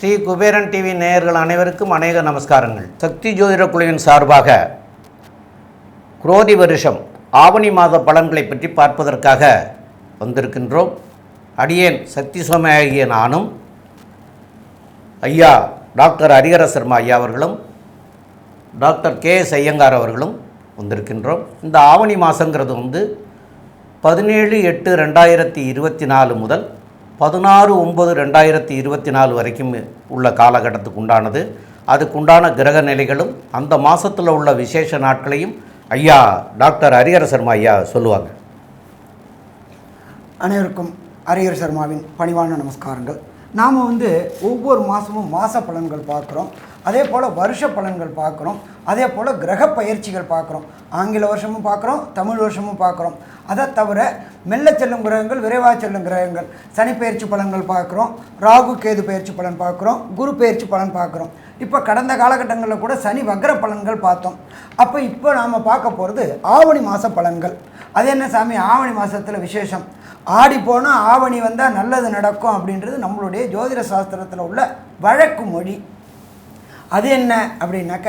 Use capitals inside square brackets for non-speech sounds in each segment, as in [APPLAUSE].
Sri Kuberan TV நேயர்கள் அனைவருக்கும் அநேக நமஸ்காரங்கள். சக்தி ஜோதிட குழுவின் சார்பாக குரோதி வருஷம் ஆவணி மாத பலன்களை பற்றி பார்ப்பதற்காக வந்திருக்கின்றோம். அடியேன் சக்தி சோமையாகிய நானும் ஐயா டாக்டர் ஹரிஹர சர்மா ஐயா அவர்களும் டாக்டர் கே. எஸ். ஐயங்கார் அவர்களும் வந்திருக்கின்றோம். இந்த ஆவணி மாதங்கிறது வந்து பதினேழு எட்டு ரெண்டாயிரத்தி இருபத்தி நாலு முதல் பதினாறு ஒம்பது ரெண்டாயிரத்தி இருபத்தி நாலு வரைக்கும் உள்ள காலகட்டத்துக்கு உண்டானது. அதுக்குண்டான கிரக நிலைகளும் அந்த மாதத்தில் உள்ள விசேஷ நாட்களையும் ஐயா டாக்டர் ஹரிஹர சர்மா ஐயா சொல்லுவாங்க. அனைவருக்கும் ஹரிஹர் சர்மாவின் பணிவான நமஸ்காரங்கள். நாம் வந்து ஒவ்வொரு மாதமும் மாத பலன்கள் பார்க்குறோம். அதே போல் வருஷ பலன்கள் பார்க்குறோம். அதே போல் கிரக பயிற்சிகள் பார்க்குறோம். ஆங்கில வருஷமும் பார்க்குறோம் தமிழ் வருஷமும் பார்க்குறோம். அதை தவிர மெல்ல செல்லும் கிரகங்கள் விரைவாக செல்லும் கிரகங்கள். சனி பயிற்சி பலன்கள் பார்க்குறோம் ராகு கேது பயிற்சி பலன் பார்க்குறோம் குரு பயிற்சி பலன் பார்க்குறோம். இப்போ கடந்த காலகட்டங்களில் கூட சனி வக்ர பலன்கள் பார்த்தோம். அப்போ இப்போ நாம் பார்க்க போகிறது ஆவணி மாத பலன்கள். அது என்ன சாமி? ஆவணி மாதத்தில் விசேஷம். ஆடி போனால் ஆவணி வந்தால் நல்லது நடக்கும் அப்படின்றது நம்மளுடைய ஜோதிட சாஸ்திரத்தில் உள்ள வழக்கு மொழி. அது என்ன அப்படின்னாக்க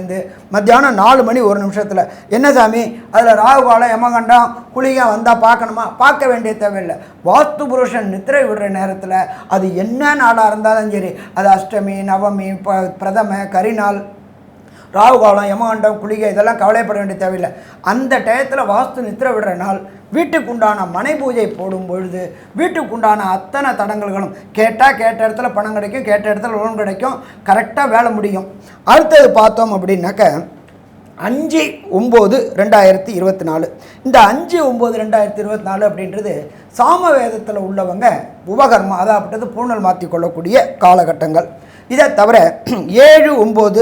நிமிஷத்துலேருந்து மத்தியானம் நாலு மணி ஒரு நிமிஷத்தில். என்ன சாமி? அதில் ராகுகாலம் யமகண்டம் குளிகை வந்தால் பார்க்கணுமா? பார்க்க வேண்டிய தேவையில்லை. வாஸ்து புருஷன் நித்திரை விடுற நேரத்தில் அது என்ன நாடாக இருந்தாலும் சரி அது அஷ்டமி நவமி ப பிரதம கரிநாள் ராகு காலம் யமகண்டம் குளிகை இதெல்லாம் கவலைப்பட வேண்டிய தேவையில்லை. அந்த டயத்தில் வாஸ்து நித்திர விடுற நாள் வீட்டுக்கு உண்டான மனை பூஜை போடும் பொழுது வீட்டுக்கு உண்டான அத்தனை தடங்கல்களும் கேட்டால் கேட்ட இடத்துல பணம் கிடைக்கும் கேட்ட இடத்துல லோன் கிடைக்கும் கரெக்டாக வேலை முடியும். அடுத்தது பார்த்தோம் அப்படின்னாக்க அஞ்சு ஒம்பது ரெண்டாயிரத்தி இருபத்தி நாலு. இந்த அஞ்சு ஒம்பது ரெண்டாயிரத்தி இருபத்தி நாலு அப்படின்றது சாம வேதத்தில் உள்ளவங்க உபகர்மா அதாகப்பட்டது பூணல் மாற்றி கொள்ளக்கூடிய காலகட்டங்கள். இதை தவிர ஏழு ஒம்பது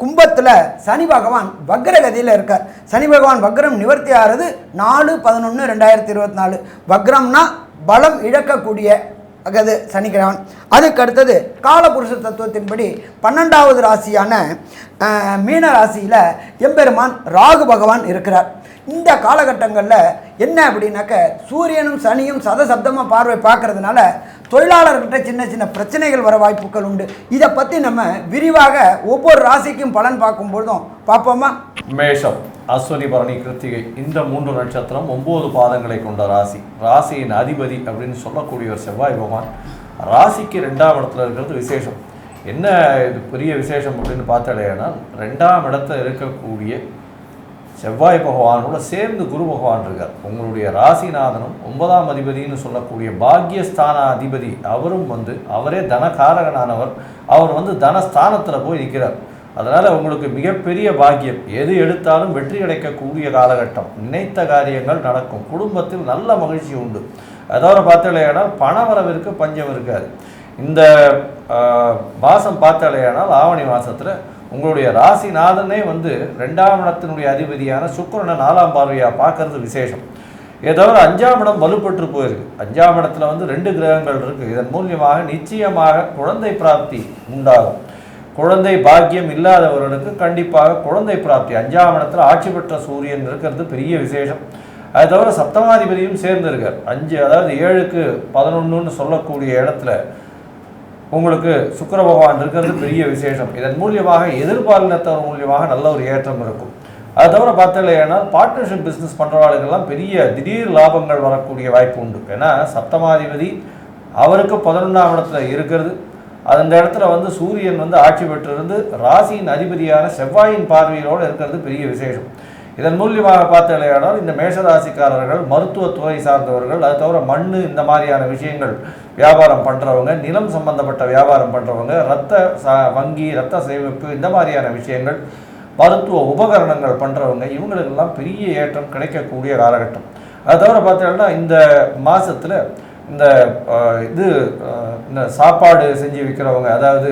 கும்பத்தில் சனி பகவான் வக்ரகதியில் இருக்கார். சனி பகவான் வக்ரம் நிவர்த்தி ஆகிறது நாலு பதினொன்று ரெண்டாயிரத்தி இருபத்தி நாலு வக்ரம்னா பலம் இழக்கக்கூடிய அகது சனிக்கிழவன் அதுக்கு அடுத்தது காலபுருஷ தத்துவத்தின்படி பன்னெண்டாவது ராசியான மீன ராசியில் எம்பெருமான் ராகு பகவான் இருக்கிறார். இந்த காலகட்டங்களில் என்ன அப்படின்னாக்க சூரியனும் சனியும் சதசப்தமாக பார்வை பார்க்கறதுனால தொழிலாளர்கிட்ட சின்ன சின்ன பிரச்சனைகள் வர வாய்ப்புகள் உண்டு. இதை பற்றி நம்ம விரிவாக ஒவ்வொரு ராசிக்கும் பலன் பார்க்கும்பொழுதும் பார்ப்போமா? மேஷம் அஸ்வினி பரணி கிருத்திகை இந்த மூன்று நட்சத்திரம் ஒன்பது பாதங்களை கொண்ட ராசி. ராசியின் அதிபதி அப்படின்னு சொல்லக்கூடிய ஒரு செவ்வாய் பகவான். ராசிக்கு ரெண்டாம் இடத்துல இருக்கிறது விசேஷம். என்ன இது பெரிய விசேஷம் அப்படின்னு பார்த்தாலேனால் ரெண்டாம் இடத்துல இருக்கக்கூடிய செவ்வாய் பகவானோட சேர்ந்து குரு பகவான் இருக்கார். உங்களுடைய ராசிநாதனும் ஒன்பதாம் அதிபதினு சொல்லக்கூடிய பாக்யஸ்தான அதிபதி அவரும் வந்து அவரே தனகாரகனானவர். அவர் வந்து தனஸ்தானத்தில் போய் நிற்கிறார் அதனால் உங்களுக்கு மிகப்பெரிய பாக்கியம். எது எடுத்தாலும் வெற்றி கிடைக்கக்கூடிய காலகட்டம். நினைத்த காரியங்கள் நடக்கும். குடும்பத்தில் நல்ல மகிழ்ச்சி உண்டு. அதோட பார்த்தாலேயானால் பண வரவிற்கு பஞ்சம் இருக்காது. இந்த மாதம் பார்த்தாலேயானால் ஆவணி மாதத்தில் உங்களுடைய ராசிநாதனே வந்து ரெண்டாம் இடத்தினுடைய அதிபதியான சுக்கிரனை நாலாம் பார்வையாக பார்க்கறது விசேஷம். ஏதாவது அஞ்சாம் இடம் வலுப்பட்டு போயிருக்கு. அஞ்சாம் இடத்துல வந்து ரெண்டு கிரகங்கள் இருக்குது இதன் மூலியமாக நிச்சயமாக குழந்தை பிராப்தி உண்டாகும். குழந்தை பாக்கியம் இல்லாதவர்களுக்கு கண்டிப்பாக குழந்தை பிராப்தி. அஞ்சாம் இடத்துல ஆட்சி பெற்ற சூரியன் இருக்கிறது பெரிய விசேஷம். அது தவிர சப்தமாதிபதியும் சேர்ந்திருக்கார். அஞ்சு அதாவது ஏழுக்கு பதினொன்றுன்னு சொல்லக்கூடிய இடத்துல உங்களுக்கு சுக்கர பகவான் இருக்கிறது பெரிய விசேஷம். இதன் மூலியமாக எதிர்பாலினத்தவர் மூலியமாக நல்ல ஒரு ஏற்றம் இருக்கும். அது தவிர பார்த்தீங்கன்னா பார்ட்னர்ஷிப் பிஸ்னஸ் பண்ணுறவாளுக்கெல்லாம் பெரிய திடீர் லாபங்கள் வரக்கூடிய வாய்ப்பு உண்டு. ஏன்னா சப்தமாதிபதி அவருக்கு பதினொன்றாம் இடத்துல இருக்கிறது. அந்த இடத்துல வந்து சூரியன் வந்து ஆட்சி பெற்றிருந்து ராசியின் அதிபதியான செவ்வாயின் பார்வையோடு இருக்கிறது பெரிய விசேஷம். இதன் மூலியமாக பார்த்தலையானால் இந்த மேஷராசிக்காரர்கள் மருத்துவத்துறை சார்ந்தவர்கள் அது தவிர மண் இந்த மாதிரியான விஷயங்கள் வியாபாரம் பண்ணுறவங்க நிலம் சம்பந்தப்பட்ட வியாபாரம் பண்ணுறவங்க ரத்த சா வங்கி ரத்த சேமிப்பு இந்த மாதிரியான விஷயங்கள் மருத்துவ உபகரணங்கள் பண்ணுறவங்க இவங்களுக்கெல்லாம் பெரிய ஏற்றம் கிடைக்கக்கூடிய காலகட்டம். அது தவிர பார்த்தீங்கன்னா இந்த மாதத்தில் இந்த இது இந்த சாப்பாடு செஞ்சு விற்கிறவங்க அதாவது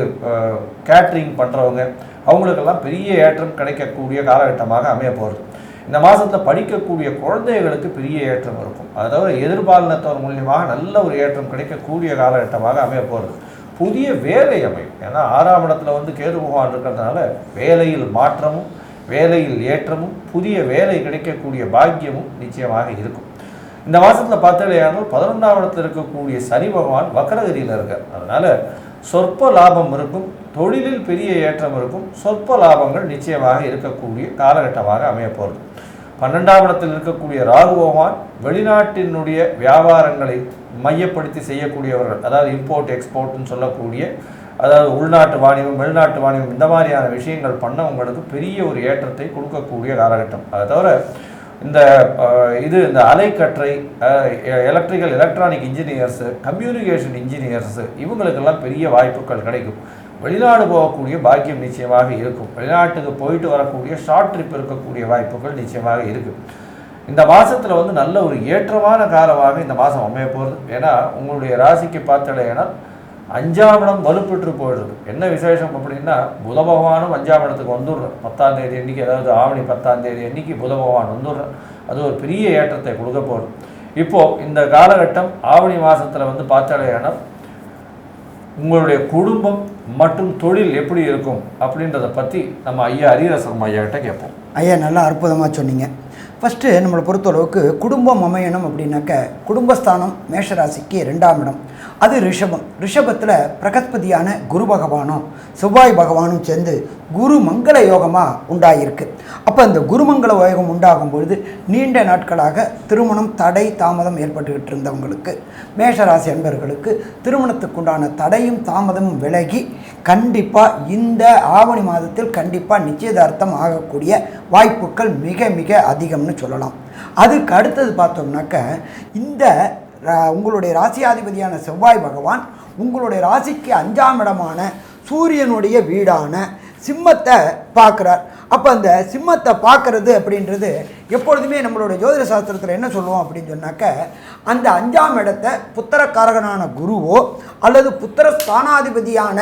கேட்ரிங் பண்ணுறவங்க அவங்களுக்கெல்லாம் பெரிய ஏற்றம் கிடைக்கக்கூடிய காலகட்டமாக அமைய போகிறது இந்த மாதத்தில் படிக்கக்கூடிய குழந்தைகளுக்கு பெரிய ஏற்றம் இருக்கும். அதாவது எதிர்பாலினத்தவர் மூலியமாக நல்ல ஒரு ஏற்றம் கிடைக்கக்கூடிய காலகட்டமாக அமைய போகிறது புதிய வேலை அமையும் ஏன்னா ஆறாம் இடத்துல வந்து கேது பகவான் இருக்கிறதுனால வேலையில் மாற்றமும் வேலையில் ஏற்றமும் புதிய வேலை கிடைக்கக்கூடிய பாக்கியமும் நிச்சயமாக இருக்கும். இந்த மாதத்தில் பார்த்தாலேயானால் பதினொன்றாம் இடத்தில் இருக்கக்கூடிய சனி பகவான் வக்கரகிரியில் இருக்கார். அதனால் சொற்ப லாபம் இருக்கும் தொழிலில் பெரிய ஏற்றம் இருக்கும். சொற்ப லாபங்கள் நிச்சயமாக இருக்கக்கூடிய காலகட்டமாக அமையப்போகிறது பன்னெண்டாம் இடத்தில் இருக்கக்கூடிய ராகு பகவான் வெளிநாட்டினுடைய வியாபாரங்களை மையப்படுத்தி செய்யக்கூடியவர்கள். அதாவது இம்போர்ட் எக்ஸ்போர்ட்னு சொல்லக்கூடிய அதாவது உள்நாட்டு வாணிபம் வெளிநாட்டு வாணிபம் இந்த மாதிரியான விஷயங்கள் பண்ணவங்களுக்கு பெரிய ஒரு ஏற்றத்தை கொடுக்கக்கூடிய காலகட்டம். அதை தவிர இந்த இது இந்த அலைக்கற்றை electrical electronic engineers communication engineers இவங்களுக்கெல்லாம் பெரிய வாய்ப்புகள் கிடைக்கும். வெளிநாடு போகக்கூடிய பாக்கியம் நிச்சயமாக இருக்கும். வெளிநாட்டுக்கு போயிட்டு வரக்கூடிய ஷார்ட் ட்ரிப் இருக்கக்கூடிய வாய்ப்புகள் நிச்சயமாக இருக்குது இந்த மாதத்தில் வந்து நல்ல ஒரு ஏற்றமான காலமாக இந்த மாதம் அமைய போகிறது ஏன்னா உங்களுடைய ராசிக்கு பார்த்தலைன்னா அஞ்சாம் இடம் வலுப்பெற்று போயிடுது. என்ன விசேஷம் அப்படின்னா புத பகவானும் அஞ்சாம் இடத்துக்கு வந்துடுறேன் பத்தாம் தேதி அன்னைக்கு அதாவது ஆவணி பத்தாம் தேதி அன்னைக்கு புத பகவான் வந்துடுறேன் அது ஒரு பெரிய ஏற்றத்தை கொடுக்க போகிறது இப்போது இந்த காலகட்டம் ஆவணி மாதத்தில் வந்து பார்த்தாலேயானால் உங்களுடைய குடும்பம் மற்றும் தொழில் எப்படி இருக்கும் அப்படின்றத பற்றி நம்ம ஐயா ஹரிரசர்மா ஐயா கிட்ட கேட்போம். ஐயா நல்லா அற்புதமாக சொன்னீங்க. ஃபஸ்ட்டு நம்மளை பொறுத்தளவுக்கு குடும்பம் அமையணும் அப்படின்னாக்க குடும்பஸ்தானம் மேஷராசிக்கு ரெண்டாம் இடம். அது ரிஷபம். ரிஷபத்தில் பிரகஸ்பதியான குரு பகவானும் செவ்வாய் பகவானும் சேர்ந்து குரு மங்கள யோகமாக உண்டாயிருக்கு. அப்போ அந்த குருமங்கள யோகம் உண்டாகும் பொழுது நீண்ட நாட்களாக திருமணம் தடை தாமதம் ஏற்பட்டுக்கிட்டு இருந்தவங்களுக்கு மேஷராசி அன்பர்களுக்கு திருமணத்துக்குண்டான தடையும் தாமதமும் விலகி கண்டிப்பாக இந்த ஆவணி மாதத்தில் கண்டிப்பாக நிச்சயதார்த்தம் ஆகக்கூடிய வாய்ப்புகள் மிக மிக அதிகம்னு சொல்லலாம். அதுக்கு அடுத்தது பார்த்தோம்னாக்க இந்த ரா- உங்களுடைய ராசியாதிபதியான செவ்வாய் பகவான் உங்களுடைய ராசிக்கு அஞ்சாம் இடமான சூரியனுடைய வீடான சிம்மத்தை பார்க்குறார். அப்போ அந்த சிம்மத்தை பார்க்குறது அப்படின்றது எப்பொழுதுமே நம்மளுடைய ஜோதிட சாஸ்திரத்தில் என்ன சொல்லுவோம் அப்படின்னு சொன்னாக்க அந்த அஞ்சாம் இடத்தை புத்திரக்காரகனான குருவோ அல்லது புத்திர ஸ்தானாதிபதியான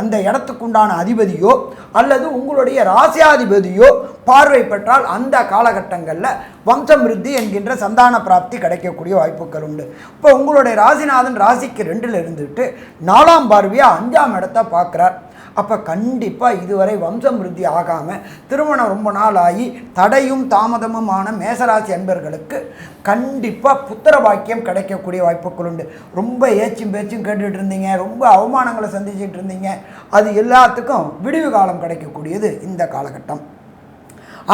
அந்த இடத்துக்குண்டான அதிபதியோ அல்லது உங்களுடைய ராசியாதிபதியோ பார்வை பெற்றால் அந்த காலகட்டங்களில் வம்சமிருத்தி என்கின்ற சந்தான பிராப்தி கிடைக்கக்கூடிய வாய்ப்புகள் உண்டு. இப்போ உங்களுடைய ராசிநாதன் ராசிக்கு ரெண்டில் இருந்துட்டு நாலாம் பார்வையாக அஞ்சாம் இடத்த பார்க்குறார். அப்போ கண்டிப்பாக இதுவரை வம்சம் விருத்தி ஆகாமல் திருமணம் ரொம்ப நாள் ஆகி தடையும் தாமதமுமான மேசராசி அன்பர்களுக்கு கண்டிப்பாக புத்திர பாக்கியம் கிடைக்கக்கூடிய வாய்ப்புகள் உண்டு. ரொம்ப ஏச்சும் பேச்சும் கேட்டுட்டு இருந்தீங்க. ரொம்ப அவமானங்களை சந்திச்சுட்டு இருந்தீங்க. அது எல்லாத்துக்கும் விடிவு காலம் கிடைக்கக்கூடியது இந்த காலகட்டம்.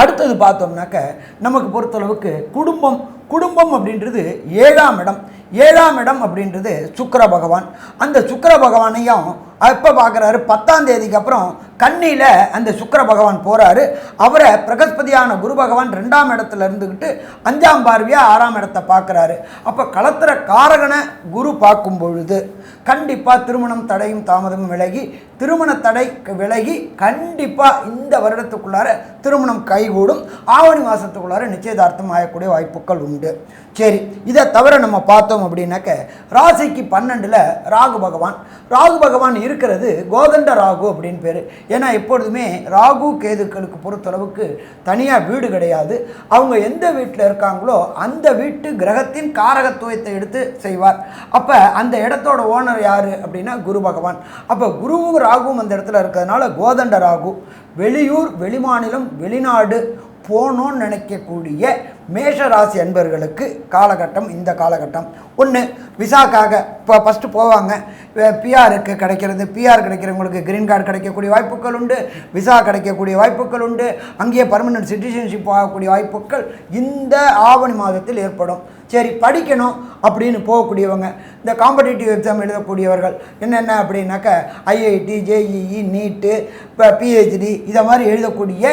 அடுத்தது பார்த்தோம்னாக்க நமக்கு பொறுத்தளவுக்கு குடும்பம் குடும்பம் அப்படின்றது ஏழாம் இடம். ஏழாம் இடம் அப்படின்றது சுக்கர பகவான். அந்த சுக்கர பகவானையும் எப்போ பார்க்குறாரு. பத்தாம் தேதிக்கு அப்புறம் கண்ணியில் அந்த சுக்கர பகவான் போகிறாரு அவரை பிரகஸ்பதியான குரு பகவான் ரெண்டாம் இடத்துல இருந்துக்கிட்டு அஞ்சாம் பார்வையாக ஆறாம் இடத்தை பார்க்குறாரு. அப்போ களத்துற காரகனை குரு பார்க்கும் பொழுது கண்டிப்பாக திருமணம் தடையும் தாமதமும் விலகி திருமண தடை விலகி கண்டிப்பாக இந்த வருடத்துக்குள்ளார திருமணம் கைகூடும். ஆவணி மாதத்துக்குள்ளார நிச்சயதார்த்தம் ஆகக்கூடிய வாய்ப்புகள் உண்டு. சரி இதை தவிர நம்ம பார்த்தோம் அப்படின்னாக்க ராசிக்கு பன்னெண்டில் ராகு பகவான். ராகு பகவான் இருக்கிறது கோதண்ட ராகு அப்படின்னு பேர். ஏன்னா எப்பொழுதுமே ராகு கேதுக்களுக்கு பொறுத்தளவுக்கு தனியாக வீடு கிடையாது. அவங்க எந்த வீட்டில் இருக்காங்களோ அந்த வீட்டு கிரகத்தின் காரகத்துவத்தை எடுத்து செய்வார். அப்போ அந்த இடத்தோட ஓனர் யார் அப்படின்னா குரு பகவான். அப்போ குருவும் ராகுவும் அந்த இடத்துல இருக்கிறதுனால கோதண்ட ராகு. வெளியூர் வெளிமாநிலம் வெளிநாடு போகணும்னு நினைக்கக்கூடிய மேஷராசி அன்பர்களுக்கு காலகட்டம் இந்த காலகட்டம். ஒன்று விசாக்காக இப்போ ஃபஸ்ட்டு போவாங்க. பிஆருக்கு கிடைக்கிறது. பிஆர் கிடைக்கிறவங்களுக்கு கிரீன் கார்டு கிடைக்கக்கூடிய வாய்ப்புகள் உண்டு. விசா கிடைக்கக்கூடிய வாய்ப்புகள் உண்டு. அங்கேயே பர்மனன்ட் சிட்டிசன்ஷிப் ஆகக்கூடிய வாய்ப்புகள் இந்த ஆவணி மாதத்தில் ஏற்படும். சரி படிக்கணும் அப்படின்னு போகக்கூடியவங்க இந்த காம்படிட்டிவ் எக்ஸாம் எழுதக்கூடியவர்கள் என்னென்ன அப்படின்னாக்க ஐஐடி ஜேஇஇ நீட்டு இப்போ பிஹெச்டி இதை மாதிரி எழுதக்கூடிய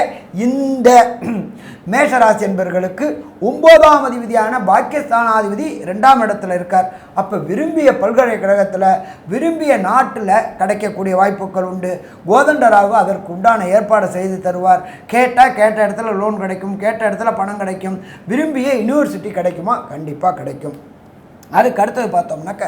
இந்த [CLEARS THROAT] மேஷராசி என்பவர்களுக்கு ஒம்போதாம் அதிபதியான பாக்கியஸ்தானாதிபதி ரெண்டாம் இடத்துல இருக்கார். அப்போ விரும்பிய பல்கலைக்கழகத்தில் விரும்பிய நாட்டில் கிடைக்கக்கூடிய வாய்ப்புகள் உண்டு. கோதண்டராவு அதற்கு உண்டான ஏற்பாடு செய்து தருவார். கேட்டால் கேட்ட இடத்துல லோன் கிடைக்கும் கேட்ட இடத்துல பணம் கிடைக்கும். விரும்பிய யூனிவர்சிட்டி கிடைக்குமா? கண்டிப்பாக கிடைக்கும். அதுக்கு அடுத்தது பார்த்தோம்னாக்க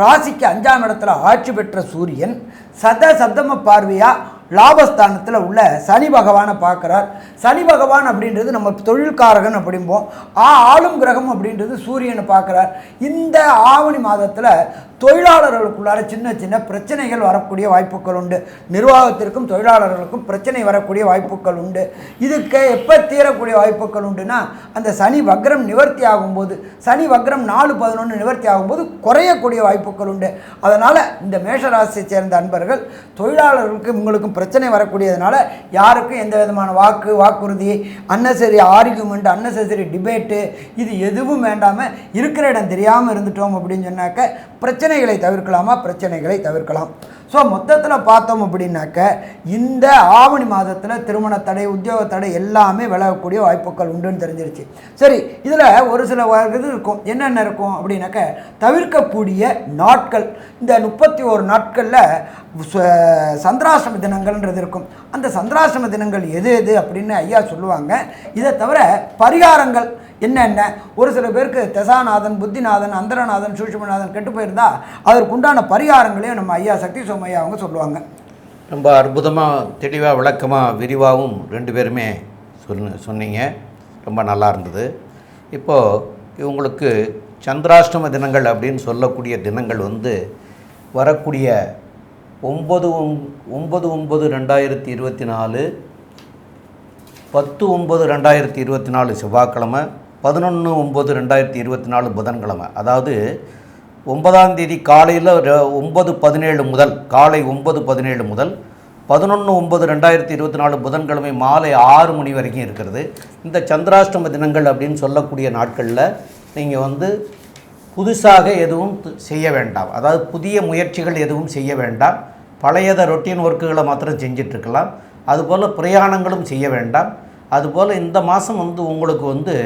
ராசிக்கு அஞ்சாம் இடத்துல ஆட்சி பெற்ற சூரியன் சத சப்தம பார்வையாக லாபஸ்தானத்தில் உள்ள சனி பகவானை பார்க்குறார். சனி பகவான் அப்படின்றது நம்ம தொழில்காரகன் அப்படிம்போம். ஆ ஆளும் கிரகம் அப்படின்றது சூரியனை பார்க்குறார். இந்த ஆவணி மாதத்தில் தொழிலாளர்களுக்குள்ளார சின்ன சின்ன பிரச்சனைகள் வரக்கூடிய வாய்ப்புகள் உண்டு. நிர்வாகத்திற்கும் தொழிலாளர்களுக்கும் பிரச்சனை வரக்கூடிய வாய்ப்புகள் உண்டு. இதுக்கு எப்போ தீரக்கூடிய வாய்ப்புகள் உண்டுன்னா அந்த சனி வக்ரம் நிவர்த்தி ஆகும்போது சனி வக்ரம் நாலு பதினொன்று நிவர்த்தி ஆகும்போது குறையக்கூடிய வாய்ப்புகள் உண்டு. அதனால் இந்த மேஷராசியை சேர்ந்த அன்பர்கள் தொழிலாளர்களுக்கு உங்களுக்கும் பிரச்சனை வரக்கூடியதுனால யாருக்கும் எந்த விதமான வாக்கு வாக்குறுதி அன்னசரி ஆர்கியூமெண்ட் அன்னசரி டிபேட்டு இது எதுவும் வேண்டாமல் இருக்கிற இடம் தெரியாமல் இருந்துட்டோம் அப்படின்னு சொன்னாக்க பிரச்சனைகளை தவிர்க்கலாமா? பிரச்சனைகளை தவிர்க்கலாம். ஸோ மொத்தத்தில் பார்த்தோம் அப்படின்னாக்க இந்த ஆவணி மாதத்தில் திருமண தடை உத்தியோக தடை எல்லாமே விலகக்கூடிய வாய்ப்புகள் உண்டுன்னு தெரிஞ்சிருச்சு. சரி இதில் ஒரு சில இது இருக்கும். என்னென்ன இருக்கும் அப்படின்னாக்க தவிர்க்கக்கூடிய நாட்கள். இந்த முப்பத்தி ஒரு நாட்களில் சந்திராசிரம தினங்கள்ன்றது இருக்கும். அந்த சந்திராசிரம தினங்கள் எது எது அப்படின்னு ஐயா சொல்லுவாங்க. இதை தவிர பரிகாரங்கள் என்னென்ன? ஒரு சில பேருக்கு தசாநாதன் புத்திநாதன் அந்தரநாதன் சூஷ்மநாதன் கெட்டு போயிருந்தா அதற்குண்டான பரிகாரங்களையும் நம்ம ஐயா சக்தி சோமையா அவங்க சொல்லுவாங்க. ரொம்ப அற்புதமாக தெளிவாக விளக்கமாக விரிவாகவும் ரெண்டு பேருமே சொன்ன சொன்னீங்க. ரொம்ப நல்லா இருந்தது. இப்போது இவங்களுக்கு சந்திராஷ்டம தினங்கள் அப்படின்னு சொல்லக்கூடிய தினங்கள் வந்து வரக்கூடிய ஒம்பது ஒம்பது ஒம்பது ரெண்டாயிரத்தி இருபத்தி நாலு பத்து ஒம்பது ரெண்டாயிரத்தி இருபத்தி நாலு செவ்வாய்க்கிழமை பதினொன்று ஒம்பது ரெண்டாயிரத்தி இருபத்தி நாலு புதன்கிழமை. அதாவது ஒன்பதாம் தேதி காலையில் ஒன்பது பதினேழு முதல் காலை ஒன்பது பதினேழு முதல் பதினொன்று ஒன்பது ரெண்டாயிரத்தி இருபத்தி நாலு புதன்கிழமை மாலை ஆறு மணி வரைக்கும் இருக்கிறது. இந்த சந்திராஷ்டம தினங்கள் அப்படின்னு சொல்லக்கூடிய நாட்களில் நீங்கள் வந்து புதுசாக எதுவும் செய்ய வேண்டாம். அதாவது புதிய முயற்சிகள் எதுவும் செய்ய வேண்டாம். பழையத ரொட்டீன் ஒர்க்குகளை மாத்திரம் செஞ்சிட்ருக்கலாம். அதுபோல் பிரயாணங்களும் செய்ய வேண்டாம். அதுபோல் இந்த மாதம் வந்து உங்களுக்கு வந்து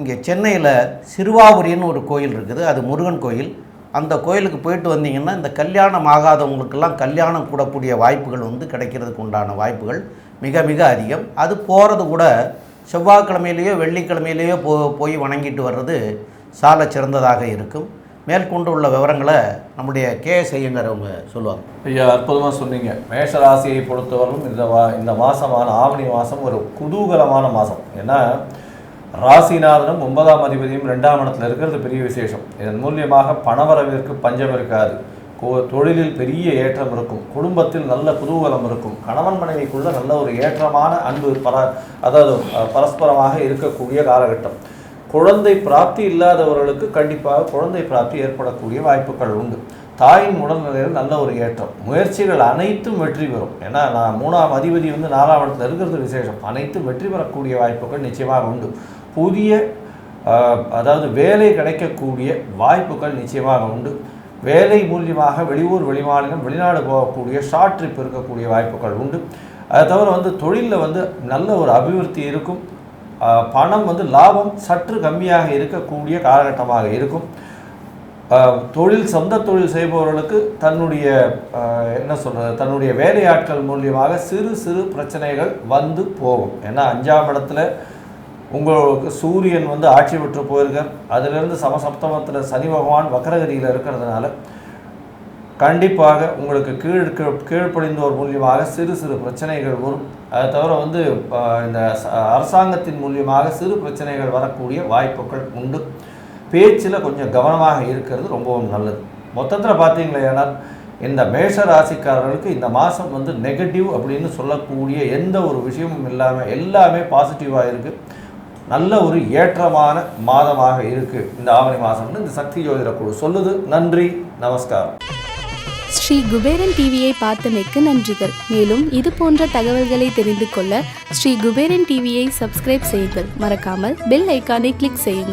இங்கே சென்னையில் சிறுவாபுரின்னு ஒரு கோயில் இருக்குது அது முருகன் கோயில். அந்த கோயிலுக்கு போயிட்டு வந்தீங்கன்னா இந்த கல்யாணம் ஆகாதவங்களுக்கெல்லாம் கல்யாணம் கூடக்கூடிய வாய்ப்புகள் வந்து கிடைக்கிறதுக்கு உண்டான வாய்ப்புகள் மிக மிக அதிகம். அது போகிறது கூட செவ்வாய்க்கிழமையிலேயோ வெள்ளிக்கிழமையிலேயோ போ போய் வணங்கிட்டு வர்றது சால சிறந்ததாக இருக்கும். மேற்கொண்டு உள்ள விவரங்களை நம்முடைய கே எஸ் அவங்க சொல்லுவாங்க. ஐயா அற்புதமாக சொன்னீங்க. மேஷ ராசியை பொறுத்தவரையும் இந்த வா இந்த மாதமான ஆவணி மாதம் ஒரு குதூகலமான மாதம் ஏன்னா ராசிநாதனும் ஒன்பதாம் அதிபதியும் ரெண்டாம் இடத்துல இருக்கிறது பெரிய விசேஷம். இதன் மூலியமாக பணவரவிற்கு பஞ்சம் இருக்காது. தொழிலில் பெரிய ஏற்றம் இருக்கும். குடும்பத்தில் நல்ல குதூகலம் இருக்கும். கணவன் மனைவிக்குள்ள நல்ல ஒரு ஏற்றமான அன்பு பர அதாவது பரஸ்பரமாக இருக்கக்கூடிய காலகட்டம். குழந்தை பிராப்தி இல்லாதவர்களுக்கு கண்டிப்பாக குழந்தை பிராப்தி ஏற்படக்கூடிய வாய்ப்புகள் உண்டு. தாயின் உடல்நிலையில் நல்ல ஒரு ஏற்றம். முயற்சிகள் அனைத்தும் வெற்றி பெறும். ஏன்னா நான் மூணாம் அதிபதி வந்து நாலாம் இடத்துல இருக்கிறது விசேஷம். அனைத்தும் வெற்றி பெறக்கூடிய வாய்ப்புகள் நிச்சயமாக உண்டு. புதிய அதாவது வேலை கிடைக்கக்கூடிய வாய்ப்புகள் நிச்சயமாக உண்டு. வேலை மூலியமாக வெளியூர் வெளிமாநிலம் வெளிநாடு போகக்கூடிய ஷார்ட் ட்ரிப் இருக்கக்கூடிய வாய்ப்புகள் உண்டு. அதை தவிர வந்து தொழிலில் வந்து நல்ல ஒரு அபிவிருத்தி இருக்கும். பணம் வந்து லாபம் சற்று கம்மியாக இருக்கக்கூடிய காலகட்டமாக இருக்கும். தொழில் சொந்த தொழில் செய்பவர்களுக்கு தன்னுடைய என்ன சொல்கிறது தன்னுடைய வேலையாட்கள் மூலியமாக சிறு சிறு பிரச்சனைகள் வந்து போகும். ஏன்னா அஞ்சாம் இடத்துல உங்களுக்கு சூரியன் வந்து ஆட்சி பெற்று போயிருக்கார். அதிலிருந்து சமசப்தமத்தில் சனி பகவான் வக்கரகதியில் இருக்கிறதுனால கண்டிப்பாக உங்களுக்கு கீழ் கீழ்- கீழ்ப்படிந்தோர் மூலியமாக சிறு சிறு பிரச்சனைகள் வரும். அதை தவிர வந்து இந்த அரசாங்கத்தின் மூலியமாக சிறு பிரச்சனைகள் வரக்கூடிய வாய்ப்புகள் உண்டு. பேச்சில் கொஞ்சம் கவனமாக இருக்கிறது ரொம்பவும் நல்லது. மொத்தத்தில் பார்த்தீங்களே இந்த மேஷ ராசிக்காரர்களுக்கு இந்த மாதம் வந்து நெகட்டிவ் அப்படின்னு சொல்லக்கூடிய எந்த ஒரு விஷயமும் இல்லாமல் எல்லாமே பாசிட்டிவாக இருக்குது நல்ல ஒரு ஏற்றமான மாதமாக இருக்குது இந்த ஆவணி மாதம்னு இந்த சக்தி ஜோதிட குழு சொல்லுது. நன்றி நமஸ்காரம். ஸ்ரீ குபேரன் டிவியை பார்த்தமைக்கு நன்றிகள். மேலும் இது போன்ற தகவல்களை தெரிந்து கொள்ள ஸ்ரீ குபேரன் டிவியை சப்ஸ்கிரைப் செய்யுங்கள். மறக்காமல் பெல் ஐக்கானை கிளிக் செய்யுங்கள்.